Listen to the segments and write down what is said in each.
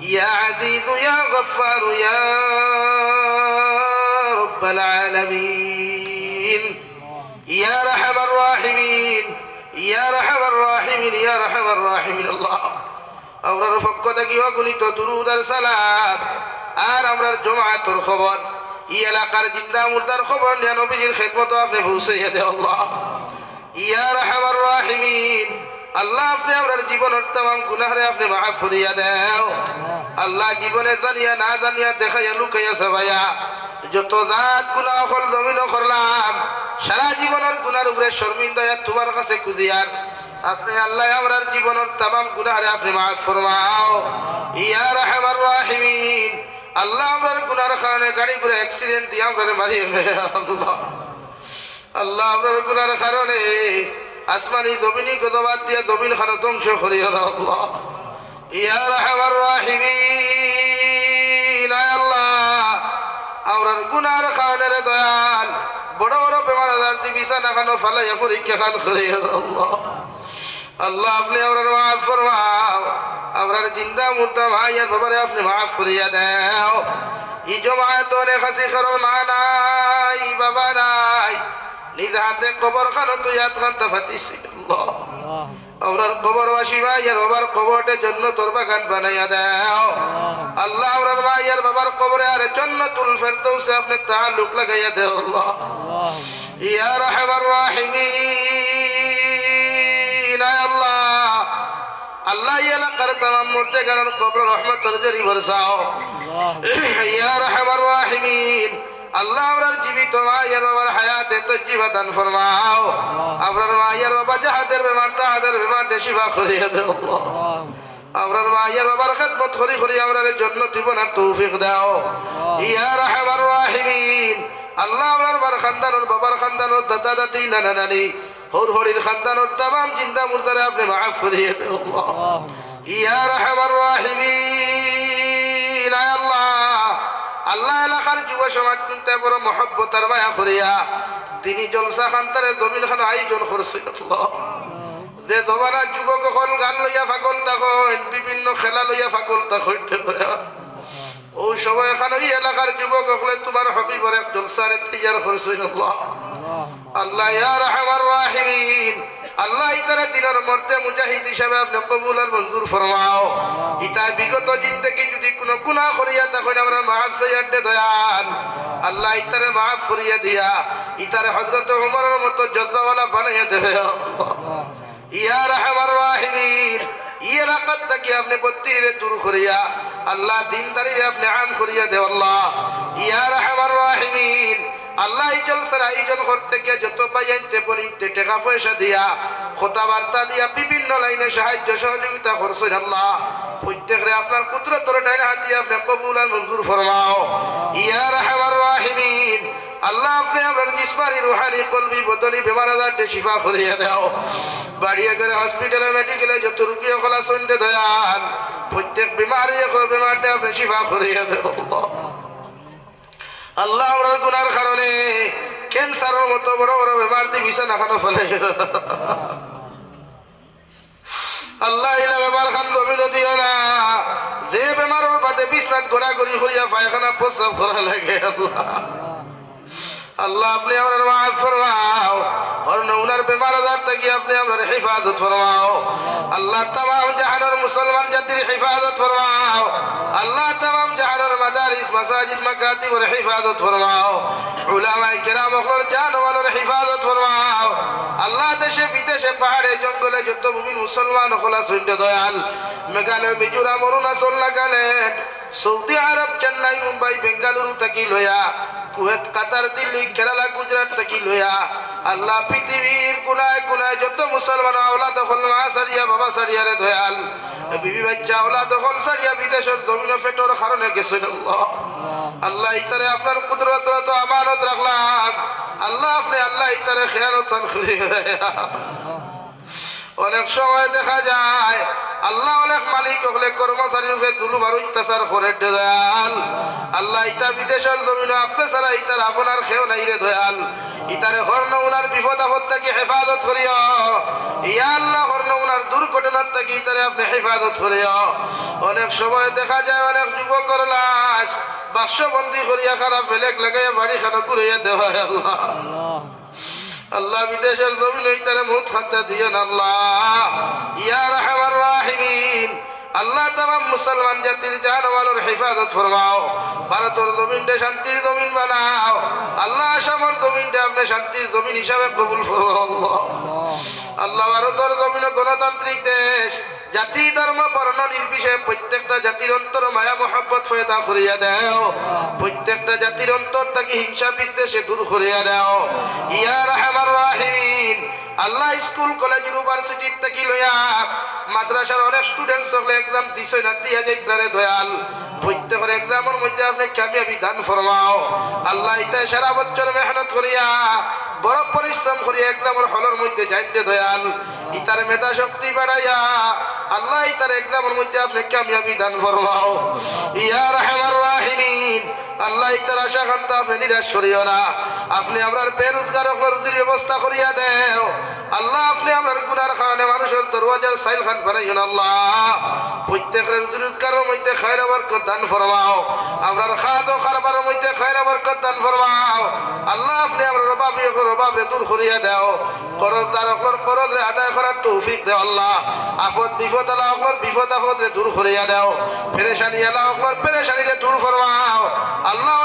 يا عزيز يا غفار يا رب العالمين يا رحم الراحمين يا رحم الراحمين يا رحم الراحمين الله আমরার পক্ষ থেকে অগণিত দুরুদ আর সালাম আর আমরার জমাতের খবর ই এলাকার জিন্দা মুর্দার খবর নিয়ে নবীজির খেদমত আপনি পৌঁছাইয়া দে আল্লাহ ইয়া রাহমার রাহিমিন আল্লাহ, আপনি আমরার জীবনের তাম গুনাহরে আপনি মাফ করিয়া দেও। আল্লাহ জীবনে জানিয়া না জানিয়া দেখাইয়া লুকাইয়া সবাইয়া যত জাত গুণা হল জমিন করলাম, সারা জীবনের গুনার উপরে শর্মিন্দা তোমার কাছে কুদিয়ার। আপনি আল্লাহ, আমরার জীবনের তাম গুনাহরে আপনি মাফ ফরমাও। ইয়া রাহমার রাহিমিন, আল্লাহ আমরার গুনার কারণে গাড়ি করে অ্যাক্সিডেন্ট দিয়ে আমরা মারিয়ে আল্লাহ। আল্লাহ আপনার গুনার কারণে আসমানি দবিনি গদবাদ দিয়া দবিন খানো ধ্বংস করিয়া দাও আল্লাহ। ইয়া রাহিমিন, আয় আল্লাহ। আমরার গুনার কারণে রে দয়াল, বড় বড় বেমার আজার দি বিছানা খানো ফালাইয়া পরীক্ষা খান করিয়া দাও আল্লাহ। আল্লাহ, আপনি আমরার মাফ ফরমাও। আমরার জিন্দা মুর্দা ভাইয়ার বাবারে আপনি মাফ করিয়া দাও। ই জমায়েত অনেক হাসি কারণ মা নিজ হাতে কবর খানো তুই হাত ফাতিস আল্লাহ। আমরার কবর বাসি ভাইয়ার বাবার কবরটে জন্য তোর বাগান বানাইয়া দাও। আল্লাহ আমরার ভাইয়ার বাবার কবরে আর জন্য তুল ফেরদৌসে আপনি তাআল্লুক লাগাইয়া দেও আল্লাহ। ইয়া রাহিমিন আয় আল্লাহ। আল্লাহ এই এলাকার তামাম মধ্যে গেলেন কবর রহমতের জরি বরসাও ইয়া রাহিমিন। আল্লাহ আমরার জীবিত মায়ের বাবার হায়াতে তো জীবাদান ফরমাও। আমরার মায়ের বাবা জাহাদের বেমার তাহাদের বেমার দেশিবা করিয়া দেও। আমরার মায়ের বাবার খেদমত করি করি আমরার জন্য জীবনের তৌফিক দাও। ইয়া রাহমার রাহিমিন। আল্লাহ আমরার বার খানদানোর বাবার খানদানোর দাদা দাদি নানা নানি হর হরির খানদানোর তামাম জিন্দা মুর্দারে আপনি মাফ করিয়ে দেও। ইয়া রাহমার রাহিমিন। আল্লাহ এলাকার যুব সমাজ কিন্তু বড় মহব্বত আর মায়া করিয়া তিনি জলসা খান্তারে জমিন খান আয়োজন করছে। আল্লাহ যে তোমারা যুবক হল গান লইয়া ফাগল তখন বিভিন্ন খেলা লইয়া ফাগল তখন ও সবাই এখন ওই এলাকার যুবক হলে তোমার হবি বলে জলসারে তৈয়ার করছে। আল্লাহ। ইয়া আল্লাহ ইতারা দিনের মধ্যে মুজাহিদ হিসাবে আপনি কবুল আর মঞ্জুর ফরমাও। ইতা বিগত জিন্দগি যদি কোনো গুনাহ করিয়া তখন আমরা মাফ সাইয়াতে দয়াল। আল্লাহ ইতারে মাফ করিয়া দিয়া ইতারে হযরত উমরের মতো যজ্ঞওয়ালা বানাইয়া দেবে। ইয়া রহমান রাহিমিন ই এলাকার থেকে আপনি বত্রিরে দূর করিয়া, আল্লাহ দিনদারিরে আপনি আম করিয়া দে আল্লাহ। ইয়া রহমান রাহিমিন আল্লাহ এই জলসার আয়োজন করতে গিয়ে যত পাইয়াইতে পরিতে টাকা পয়সা দিয়া কথাবার্তা দিয়া বিভিন্ন লাইনে সাহায্য সহযোগিতা করছেন আল্লাহ। প্রত্যেকরে আপনার কুদরতর ডাইন হাত দিয়ে কবুল আর মঞ্জুর ফরমাও। ইয়া রাহিমিন, আল্লাহ আপনি আমার জিসমানি রুহানি কলবি বদলি বেমার আজারটা শিফা করিয়া দাও। বাড়িয়ে করে হসপিটালে, মেডিকেলে যত রুগী কলা সন্ধ্যে দয়াল, প্রত্যেক বিমারি বেমারটা আপনি শিফা করিয়া দেও। আল্লাহ আমার গুনার কারণে ক্যান্সারের মতো বড় বড় বেমার দিয়ে বিছানা খানো ফেলে। আল্লাহ ইলা বেমার খান জমিন দিও না। যে বেমারের বাদে বিছনাত ঘোরাঘুরি করিয়া পায়খানা প্রস্রাব করা লাগে আল্লাহ। আল্লাহ, আপনি আমার মাফ ফরমাও। আর নৌনার বেমার আজার থেকে আপনি আমার হেফাজত ফরমাও। আল্লাহ তাম জাহানের মুসলমান জাতির হেফাজত ফরমাও। আল্লাহ তাম জাহানের মাদারিস, মাসাজিদ মাকাতিব ওর হেফাজত ফরমাও। উলামায়ে কেরাম ওর জানওয়ালের হেফাজত ফরমাও। আল্লাহ দেশে, বিদেশে, পাহাড়ে, জঙ্গলে যত ভূমি মুসলমান হলা শুনতে দয়াল। মেঘালয়, মিজোরাম, অরুণাচল, নাগাল্যান্ড, সৌদি আরব, চেন্নাই, মুম্বাই, বেঙ্গালুরু থাকি লয়া কুয়েত, কাতার, দিল্লি, কেরালা, গুজরাট থেকে লইয়া আল্লাহ পৃথিবীর কোনায় কোনায় যত মুসলমান আওলাদ হল মা সারিয়া, বাবা সারিয়ারে দয়াল। বিবি বাচ্চা ওলা দখল সারিয়া, বিদেশের জমিন ফেটোর কারণে গেছেন আল্লাহ। ইতারে আপনার কুদরত তো আমানত রাখলাম। আল্লাহ আপনি, আল্লাহ ইতারে খেয়ানত অনেক সময় দেখা যায়, আল্লাহ অনেক মালিক হলে কর্মচারী রূপে দুলুম আর অত্যাচার করে দয়াল। আল্লাহ ইতা বিদেশের জমিন আপনি ছাড়া ইতার আপনার খেও নাই রে দয়াল। ইতারে হর্ণ উনার বিপদ আপদ থেকে হেফাজত করিও। ইয়া আল্লাহ হর্ণ উনার দুর্ঘটনার থেকে ইতারে আপনি হেফাজত করিও। অনেক সময় দেখা যায় অনেক যুবকর লাশ বাক্সবন্দি করিয়া খারাপ বেলেগ লাগাইয়া বাড়ি খানা ঘুরাইয়া দেওয়া আল্লাহ। আল্লাহ বিদেশের জমিন তারা মুখ হাতে দিয়ে আল্লাহ। আল্লাহ তাম মুসলমান জাতির জানওয়ালের হেফাজত ফরমাও। ভারতের জমিনটা শান্তির জমিন বানাও। আল্লাহ আসামর জমিনটা আপনি শান্তির জমিন হিসাবে কবুল ফরমাও। আল্লাহ ভারতের জমিন গণতান্ত্রিক দেশ। জাতি ধর্ম, বর্ণ নির্বিশেষে প্রত্যেকটা জাতির অন্তর মায়া, মহাব্বত ফয়দা করিয়া দেও। প্রত্যেকটা জাতির অন্তর তাকে হিংসা, বিদ্বেষে দূর করিয়া দেও। ইয়া রাহমার রাহিমিন। আল্লাহ স্কুল, কলেজ, ইউনিভার্সিটি থেকে লইয়া মাদ্রাসার অনেক স্টুডেন্টস সকলে এক্সাম দিছে, না দিয়া যাইতারে দয়াল। প্রত্যেকের এক্সামের মধ্যে আপনি কামিয়াবি দান ফরমাও। আল্লাহ ইতাই সারা বছর মেহনত করিয়া, বড় পরিশ্রম করিয়া এক্সামের হলের মধ্যে যাইতে দয়াল। ইতার মেধা শক্তি বাড়াইয়া আল্লাহ তার এক্সামের মধ্যে আপনি কামিয়াবি দান ফরমাও। ইয়া রাহমান রাহিমিন। আল্লাহ তার আশা খান্তা আপনি নিরাশ করিও না। আপনি আমার বেরোজগার ব্যবস্থা করিয়া দেও আল্লাহ, আপনি আমরার গুনার কারণে মানুষের দরওয়াজার সাইল খান বানাইন আল্লাহ। প্রত্যেকের রোজগারের মধ্যে খায়র বরকত দান ফরমাও। আমরার খাদ ও খারবারের মধ্যে খায়র বরকত দান ফরমাও। আল্লাহ, আপনি আমরার রবাবি রবাবরে দূর করিয়া দেও। করজদার অকর করজরে আদায় করার তৌফিক দেও, আল্লাহ। আপদ বিপদ আলা অকর বিপদ আপদরে দূর করিয়া দেও। পেরেশানি আলা অকর পেরেশানিরে দূর ফরমাও। আল্লাহ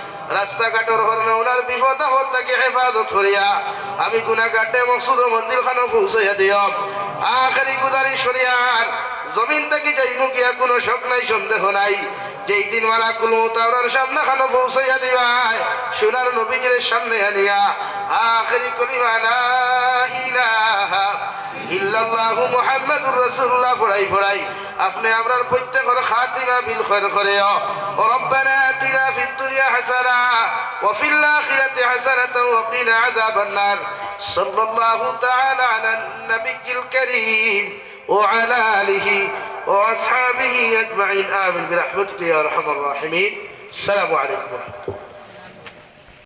রাস্তাঘাটের হরণে ওনার বিপদ আপদ তাকে হেফাজত করিয়া আমি গুনাঘাটে মকসুদ মন্দির খানো পৌঁছাইয়া দিও আখারি গুদারি সরিয়ার জমিন থেকে যাই মুখিয়া কোনো শোক নাই, সন্দেহ নাই। যেই দিন মালা কোনো তাওরার সামনে খানো পৌঁছাইয়া দিবাই সোনার নবীজের সামনে আনিয়া, আখরি কলিমা লা ইলাহা ইল্লাল্লাহ মুহাম্মাদুর রাসূলুল্লাহ। পড়াই পড়াই আপনি আমরার প্রত্যেকের খাতিমা বিল খৈর করে ও রব্বানা আতিনা ফিদ দুনিয়া হাসানা ওয়া ফিল আখিরাতি হাসানাতাও ওয়া কিনা আযাবান নার সাল্লাল্লাহু তাআলা আলা নবিয়্যিল কারীম ওয়া আলা আলিহি ওয়া আসহাবিহি আজমাইন। আমিন। বিরহমাতিকা ইয়া আরহামার রাহিমিন। আসসালামু আলাইকুম।